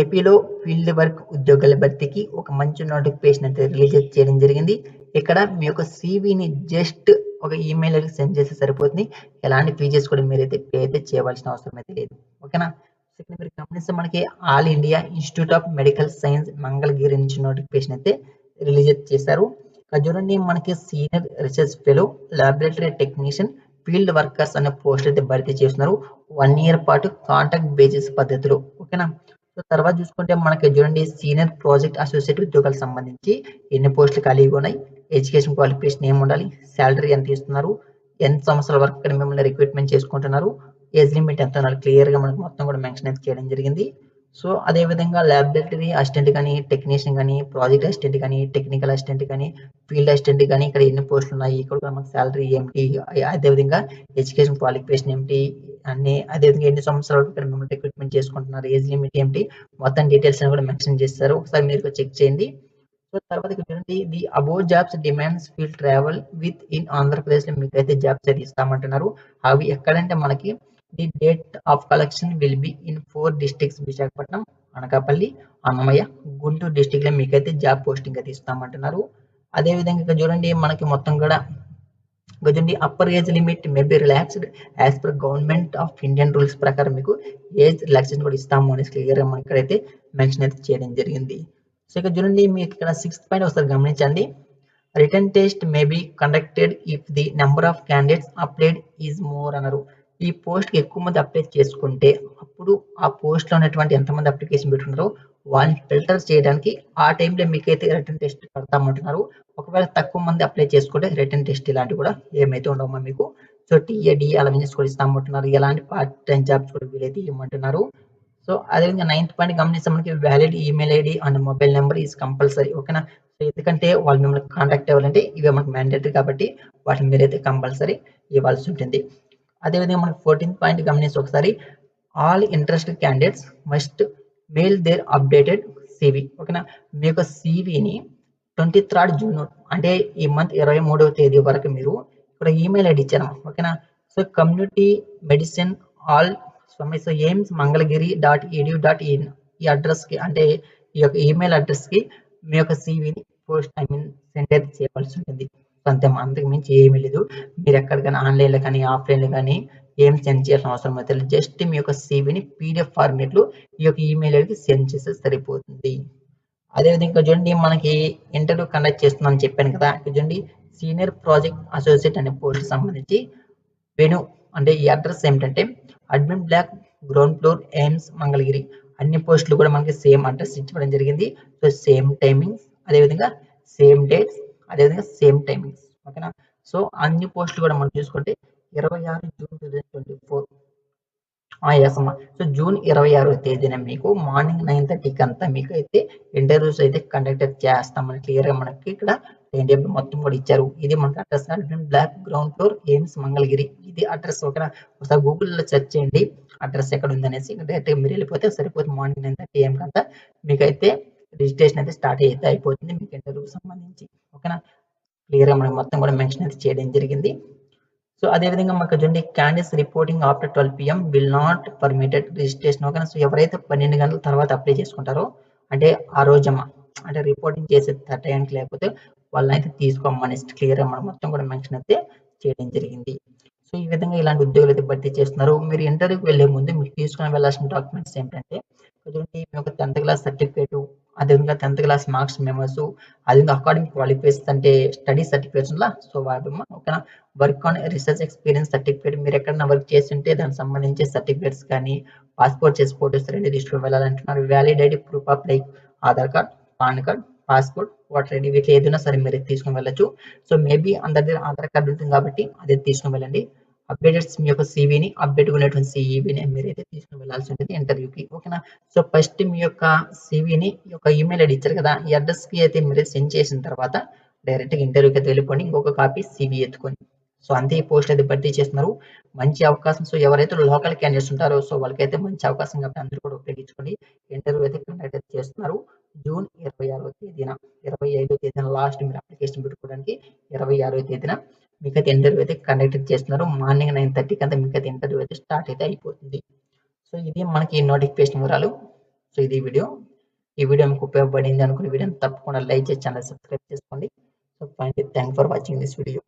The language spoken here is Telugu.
ఏపీలో ఫీల్డ్ వర్క్ ఉద్యోగాల భర్తీకి ఒక మంచి నోటిఫికేషన్ అయితే రిలీజ్ చేయడం జరిగింది. ఇక్కడ మీ యొక్క సీవీని జస్ట్ ఒక ఈమెయిల్ సెండ్ చేస్తే సరిపోతుంది. ఎలాంటి ఫీచర్స్ కూడా మీరైతే పే అయితే చేయవలసిన అవసరం అయితే లేదు. ఓకేనా? సెకండ్ మీరు గమనిస్తే మనకి All India Institute of Medical Science Mangalagiri నుంచి నోటిఫికేషన్ అయితే రిలీజ్ చేశారు. చూడండి మనకి senior research fellow, laboratory technician, field workers అనే పోస్ట్ అయితే భర్తీ చేస్తున్నారు. వన్ ఇయర్ పాటు కాంటాక్ట్ బేసిస్ పద్ధతిలో ఓకేనా? సో తర్వాత చూసుకుంటే మనకి చూడండి సీనియర్ ప్రాజెక్ట్ అసోసియేట్ ఉద్యోగాలకు సంబంధించి ఎన్ని పోస్టులు ఖాళీగా ఉన్నాయి, ఎడ్యుకేషన్ క్వాలిఫికేషన్ ఏమి ఉండాలి, శాలరీ ఎంత ఇస్తున్నారు, ఎంత సంవత్సరాల వరకు ఇక్కడ మిమ్మల్ని రిక్రూట్మెంట్ చేసుకుంటున్నారు, ఏజ్ లిమిట్ ఎంత ఉండాలి క్లియర్గా మనకు మొత్తం కూడా మెన్షన్ అయితే చేయడం జరిగింది. సో అదే విధంగా అసిస్టెంట్ కానీ, టెక్నీషియన్ కానీ, ప్రాజెక్ట్ అసిస్టెంట్ కానీ, టెక్నికల్ అసిస్టెంట్ కానీ, ఫీల్డ్ అసిస్టెంట్ కానీ ఇక్కడ ఎన్ని పోస్టులు ఉన్నాయి, ఇక్కడ మనకు శాలరీ ఏమిటి, అదే విధంగా ఎడ్యుకేషన్ క్వాలిఫికేషన్ ఏమిటి, అన్ని అదే విధంగా ఎన్ని సంవత్సరాలు ఇక్కడ మిమ్మల్ని రిక్రూట్మెంట్ చేసుకుంటున్నారు, ఏజ్ లిమిట్ ఏమిటి, మొత్తం డీటెయిల్స్ అని కూడా మెన్షన్ చేస్తారు. ఒకసారి మీరు చెక్ చేయండి. సో తర్వాత ఇక్కడ చూడండి the above jobs demands field travel with in ఆంధ్రప్రదేశ్లో మీకు అయితే జాబ్స్ అయితే ఇస్తామంటున్నారు. అవి ఎక్కడంటే మనకి the date of collection will be in four districts Visakhapatnam, Anakapalli, Annamayya, Guntur డిస్ట్రిక్ట్లో మీకైతే జాబ్ పోస్టింగ్ అయితే ఇస్తామంటున్నారు. అదే విధంగా ఇక్కడ చూడండి మనకి మొత్తం కూడా ఇక్కడ చూడండి upper age limit may be relaxed as per government of Indian rules ప్రకారం మీకు ఏజ్ రిలాక్సేషన్ కూడా ఇస్తాము అనేసి క్లియర్గా మనకి ఇక్కడైతే మెన్షన్ అయితే చేయడం జరిగింది. సో ఇక్కడ చూడండి మీకు ఇక్కడ సిక్స్త్ పాయింట్ ఒకసారి గమనించండి. Written test may be conducted if the number of candidates applied is more అన్నారు. ఈ పోస్ట్కి ఎక్కువ మంది అప్లై చేసుకుంటే అప్పుడు ఆ పోస్ట్లో ఉన్నటువంటి ఎంతమంది అప్లికేషన్ పెట్టుకున్నారో వాళ్ళని ఫిల్టర్ చేయడానికి ఆ టైంలో మీకైతే రిటర్న్ టెస్ట్ పెడతామంటున్నారు. ఒకవేళ తక్కువ మంది అప్లై చేసుకుంటే రిటర్న్ టెస్ట్ ఇలాంటివి కూడా ఏమైతే ఉండవమ్మా మీకు. సో టీఏ, డిఏ అలవెన్సెస్ కూడా ఇస్తామంటున్నారు. ఎలాంటి పార్ట్ టైం జాబ్స్ కూడా వీలైతే ఇవ్వమంటున్నారు. సో అదేవిధంగా నైన్త్ పాయింట్ గమనిస్తే మనకి valid email ID and mobile number is compulsory ఓకేనా? సో ఎందుకంటే వాళ్ళు మిమ్మల్ని కాంటాక్ట్ అవ్వాలంటే ఇవి మనకు మ్యాండేటరీ కాబట్టి వాటిని మీరైతే కంపల్సరీ ఇవ్వాల్సి ఉంటుంది. అదేవిధంగా మనకి ఫోర్టీన్త్ పాయింట్ గమనించి ఒకసారి all interest candidates must mail their updated CV ఓకేనా? మీ యొక్క సివిని ట్వంటీ థర్డ్ జూన్ అంటే ఈ మంత్ ఇరవై మూడవ తేదీ వరకు మీరు ఇక్కడ ఈమెయిల్ ఐడి ఇచ్చారు ఓకేనా? So community medicine also AIIMS Mangalagiri dot EDU dot in ఈ అడ్రస్కి అంటే ఈ యొక్క ఈమెయిల్ అడ్రస్కి మీ యొక్క సివిని పోస్ట్ ఐ మీన్ సెండ్ అయితే చేయవలసి ఉంటుంది. అంతే అంతకు మించి ఏమీ లేదు. మీరు ఎక్కడికైనా ఆన్లైన్లో కానీ, ఆఫ్లైన్లో కానీ ఏం సెండ్ చేయాల్సిన అవసరం అయితే జస్ట్ మీ యొక్క సివిని పీడిఎఫ్ ఫార్మేట్లో ఈ యొక్క ఈమెయిల్ ఐడికి సెండ్ చేస్తే సరిపోతుంది. అదేవిధంగా ఇక్కడ చూడండి మనకి ఇంటర్వ్యూ కండక్ట్ చేస్తున్నామని చెప్పాను కదా ఇక్కడ చూడండి సీనియర్ ప్రాజెక్ట్ అసోసియేట్ అనే పోస్ట్ సంబంధించి వెను అంటే ఈ అడ్రస్ ఏమిటంటే admin block ground floor AIIMS Mangalagiri అన్ని పోస్టులు కూడా మనకి సేమ్ అడ్రస్ ఇవ్వడం జరిగింది. సో సేమ్ టైమింగ్స్ అదేవిధంగా సేమ్ డేట్స్ అదేవిధంగా సేమ్ టైమింగ్స్ ఓకేనా? సో అన్ని పోస్టులు కూడా మనం చూసుకుంటే ఇరవై ఆరు June two thousand twenty four yes అమ్మా. సో జూన్ ఇరవై ఆరో తేదీన మీకు మార్నింగ్ నైన్ థర్టీకి అంతా మీకు అయితే ఇంటర్వ్యూస్ అయితే కండక్ట్ చేస్తామని క్లియర్గా మనకి ఇక్కడ టైం టేబుల్ మొత్తం కూడా ఇచ్చారు. ఇది మనకి address block ground floor AIIMS Mangalagiri ఇది అడ్రస్ ఓకేనా? ఒకసారి గూగుల్లో సెర్చ్ చేయండి. అడ్రస్ ఎక్కడ ఉంది అనేసి డైరెక్ట్గా మీరు వెళ్ళిపోతే సరిపోతుంది. మార్నింగ్ నైన్ థర్టీ ఏఎంకి అంతా మీకైతే రిజిస్ట్రేషన్ అయితే స్టార్ట్ అయితే అయిపోతుంది మీకు ఇంటర్వ్యూకి సంబంధించి ఓకేనా? క్లియర్గా మనకి మొత్తం కూడా మెన్షన్ అయితే చేయడం జరిగింది. సో అదే విధంగా చూడండి candidates reporting after twelve PM will not permitted registration ఓకేనా? సో ఎవరైతే పన్నెండు గంటల తర్వాత అప్లై చేసుకుంటారో అంటే ఆ రోజమ్మ అంటే రిపోర్టింగ్ చేసే టైంకి లేకపోతే వాళ్ళని అయితే క్లియర్ క్లియర్గా మనం మొత్తం కూడా మెన్షన్ అయితే చేయడం జరిగింది. సో ఈ విధంగా ఇలాంటి ఉద్యోగులు అయితే భర్తీ చేస్తున్నారు. మీరు ఇంటర్వ్యూకి వెళ్ళే ముందు మీరు తీసుకుని వెళ్ళాల్సిన డాక్యుమెంట్స్ ఏంటంటే చూడండి మీ యొక్క టెన్త్ క్లాస్ సర్టిఫికేట్ అదేవిధంగా టెన్త్ క్లాస్ మార్క్స్ మెమోస్ అదేవిధంగా అకాడమిక్ క్వాలిఫికేషన్స్ అంటే స్టడీ సర్టిఫికేట్స్ సో వాటిమ్మా ఓకేనా? Work on research experience certificate మీరు ఎక్కడైనా వర్క్ చేస్తుంటే దానికి సంబంధించి సర్టిఫికేట్స్ కానీ పాస్పోర్ట్ చేసి ఫోటోస్ రెండు తీసుకొని వెళ్ళాలంటున్నారు. Valid ID proof of like Aadhaar card, PAN card, passport voter ID వీటిలో ఏదైనా సరే మీరు తీసుకుని వెళ్ళొచ్చు. సో మేబీ అందరి దగ్గర ఆధార్ కార్డు ఉంటుంది కాబట్టి అది తీసుకుని వెళ్ళండి. అప్డేటెడ్స్ మీ యొక్క సివిని అప్డేట్ ఉన్నటువంటి సివిని మీరైతే తీసుకుని వెళ్ళాల్సి ఉంటుంది ఇంటర్వ్యూకి ఓకేనా? సో ఫస్ట్ మీ యొక్క సివిని యొక్క ఈమెయిల్ ఐడి ఇచ్చారు కదా ఈ అడ్రస్కి అయితే మీరు సెండ్ చేసిన తర్వాత డైరెక్ట్గా ఇంటర్వ్యూకి అయితే వెళ్ళిపోండి. ఇంకొక కాపీ సివి ఎత్తుకొని సో అంతే ఈ పోస్ట్ అయితే భర్తీ చేస్తున్నారు. మంచి అవకాశం సో ఎవరైతే లోకల్ క్యాండిడేట్స్ ఉంటారో సో వాళ్ళకైతే మంచి అవకాశం కాబట్టి అందరూ కూడా ఉపయోగించుకోండి. ఇంటర్వ్యూ అయితే కండక్ట్ అయితే చేస్తున్నారు. జూన్ ఇరవై ఆరవ తేదీన ఇరవై ఐదో తేదీన లాస్ట్ మీరు అప్లికేషన్ పెట్టుకోవడానికి ఇరవై ఆరవ తేదీన మిగతా ఇంటర్వ్యూ అయితే కండక్ట్ చేస్తున్నారు. మార్నింగ్ నైన్ థర్టీకి అంతా మిగతా ఇంటర్వ్యూ అయితే స్టార్ట్ అయితే అయిపోతుంది. సో ఇది మనకి నోటిఫికేషన్ వివరాలు. సో ఇది వీడియో ఈ వీడియో మీకు ఉపయోగపడింది అనుకునే వీడియోని తప్పకుండా లైక్ చేసి ఛానల్ సబ్స్క్రైబ్ చేసుకోండి so fine thank for watching this video